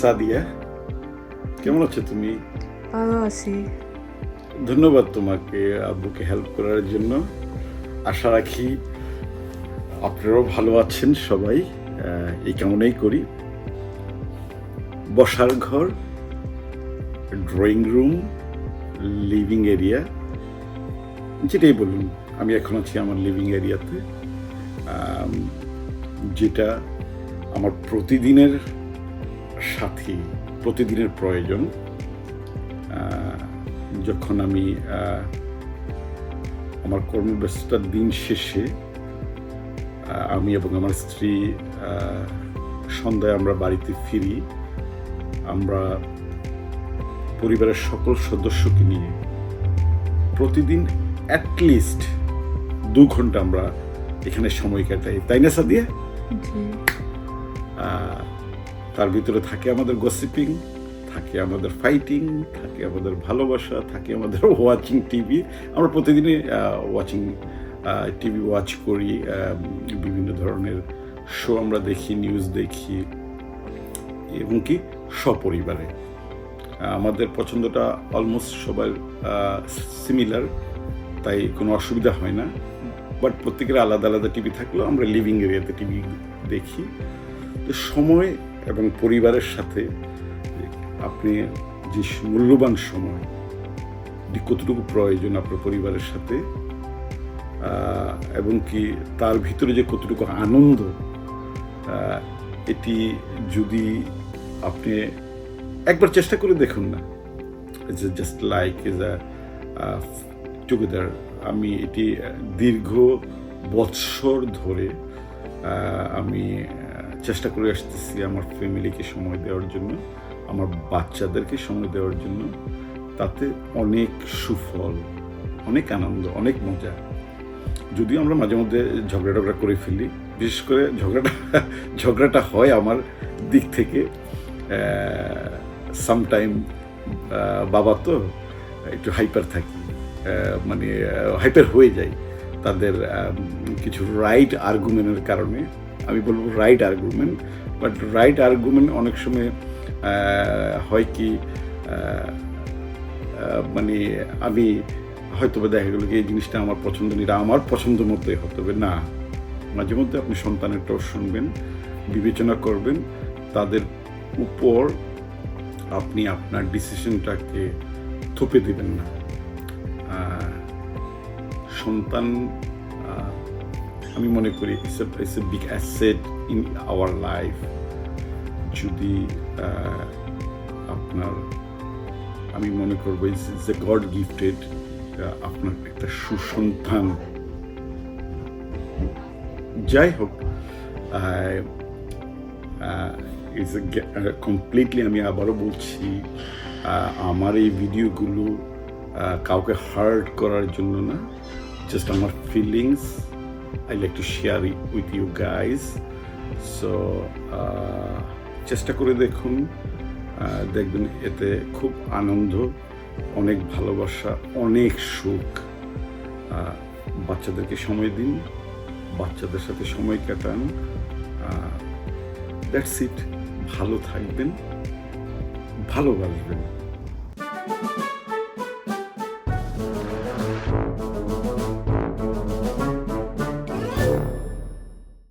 সাদিয়া কেমন আছো তুমি? ভালো আছি। ধন্যবাদ তোমাকে আব্বুকে হেল্প করার জন্য। আশা রাখি আপনারাও ভালো আছেন সবাই। এই কেমনই করি। বসার ঘর ড্রয়িং রুম লিভিং এরিয়া যেটাই বলুন আমি এখন আছি আমার লিভিং এরিয়াতে যেটা আমার প্রতিদিনের সাথী প্রতিদিনের প্রয়োজন। যখন আমি আমার কর্মব্যস্ততার দিন শেষে আমি এবং আমার স্ত্রী সন্ধ্যায় আমরা বাড়িতে ফিরি। আমরা পরিবারের সকল সদস্যকে নিয়ে প্রতিদিন অ্যাটলিস্ট দু ঘণ্টা আমরা এখানে সময় কাটাই। তাই না সাদিয়া? তার ভিতরে থাকে আমাদের গসিপিং থাকে আমাদের ফাইটিং থাকে আমাদের ভালোবাসা, থাকে আমাদের ওয়াচিং টিভি আমরা প্রতিদিনই ওয়াচিং টিভি ওয়াচ করি বিভিন্ন ধরনের শো আমরা দেখি নিউজ দেখি, এবং কি সপরিবারে। আমাদের পছন্দটা অলমোস্ট সবার সিমিলার তাই কোনো অসুবিধা হয় না। বাট প্রত্যেকের আলাদা আলাদা টিভি থাকলেও আমরা লিভিং এরিয়াতে টিভি দেখি। তো সময় এবং পরিবারের সাথে আপনি যে মূল্যবান সময় কতটুকু প্রয়োজন আপনার পরিবারের সাথে এবং কি তার ভিতরে যে কতটুকু আনন্দ এটি যদি আপনি একবার চেষ্টা করে দেখুন না just like is a together আমি এটি দীর্ঘ বৎসর ধরে আমি চেষ্টা করে আসতেছি আমার ফ্যামিলিকে সময় দেওয়ার জন্য, আমার বাচ্চাদেরকে সময় দেওয়ার জন্য। তাতে অনেক সুফল, অনেক আনন্দ, অনেক মজা। যদিও আমরা মাঝে মধ্যে ঝগড়া টগড়া করে ফেলি, বিশেষ করে ঝগড়াটা ঝগড়াটা হয় আমার দিক থেকে। সামটাইম বাবা তো একটু হাইপার থাকি মানে হাইপার হয়ে যায়। তাদের কিছু রাইট আর্গুমেন্টের কারণে আমি বলব right argument but right argument অনেক সময় হয় কি মানে আমি হয়তো বা দেখা গেলো কি এই জিনিসটা আমার পছন্দ নেই আমার পছন্দ মতোই হতে হবে। না, মাঝে মধ্যে আপনি সন্তানেরটাও শুনবেন, বিবেচনা করবেন, তাদের উপর আপনি আপনার ডিসিশনটাকে থপে দেবেন না। সন্তান আমি মনে করি it's it's a big asset in our life যদি আপনার, আমি মনে করব ইটস এ গড গিফটেড আপনার একটা সুসন্তান। যাই হোক ইটস কমপ্লিটলি আমি আবারও বলছি আমার এই ভিডিওগুলো কাউকে হার্ট করার জন্য না জাস্ট আমার feelings I like to share with you guys so চেষ্টা করে দেখুন। দেখবেন এতে খুব আনন্দ, অনেক ভালোবাসা, অনেক সুখ। বাচ্চাদেরকে সময় দিন, বাচ্চাদের সাথে সময় কাটান। দ্যাটস ইট ভালো থাকবেন, ভালোবাসবেন।